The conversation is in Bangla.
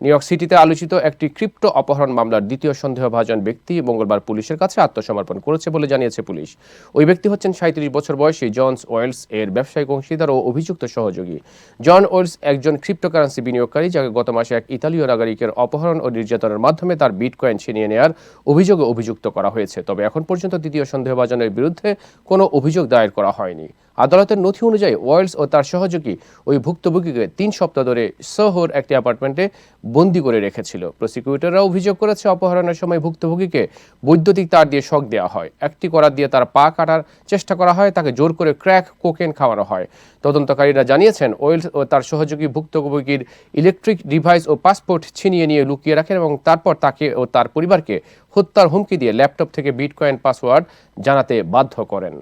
নিউ ইয়র্ক সিটিতে আলোচিত একটি ক্রিপ্টো অপহরণ মামলার দ্বিতীয় সন্দেহভাজন ব্যক্তি মঙ্গলবার পুলিশের কাছে আত্মসমর্পণ করেছে বলে জানিয়েছে পুলিশ। ওই ব্যক্তি হচ্ছেন সাঁত্রিশ বছর বয়সী জনস ওয়েলস এর ব্যবসায়িক অংশীদার ও অভিযুক্ত সহযোগী। জন ওয়েলস একজন ক্রিপ্টোকারেন্সি বিনিয়োগকারী যাকে গত মাসে এক ইতালীয় নাগরিকের অপহরণ ও নির্যাতনের মাধ্যমে তার বিটকয়েন ছিনিয়ে নেওয়ার অভিযোগে অভিযুক্ত করা হয়েছে। তবে এখন পর্যন্ত দ্বিতীয় সন্দেহভাজনের বিরুদ্ধে কোনো অভিযোগ দায়ের করা হয়নি। আদালতের নথি অনুযায়ী ওয়ার্লস ও তার সহযোগী ওই ভুক্তভোগীকে তিন সপ্তাহ ধরে শহর একটি অ্যাপার্টমেন্টে বন্দি করে রেখেছিল। প্রসিকিউটররা অভিযোগ করেছে, অপহরণের সময় ভুক্তভোগীকে বৈদ্যুতিক তার দিয়ে শক দেওয়া হয়। একটি করার দিয়ে তার পা কাটার চেষ্টা করা হয়, তাকে জোর করে ক্র্যাক কোকেন খাওয়ানো হয়। তদন্তকারীরা জানিয়েছেন, ওয়েলস ও তার সহযোগী ভুক্তভোগীর ইলেকট্রিক ডিভাইস ও পাসপোর্ট ছিনিয়ে নিয়ে লুকিয়ে রাখেন এবং তারপর তাকে ও তার পরিবারকে হত্যার হুমকি দিয়ে ল্যাপটপ থেকে বিটকয়েন পাসওয়ার্ড জানাতে বাধ্য করেন।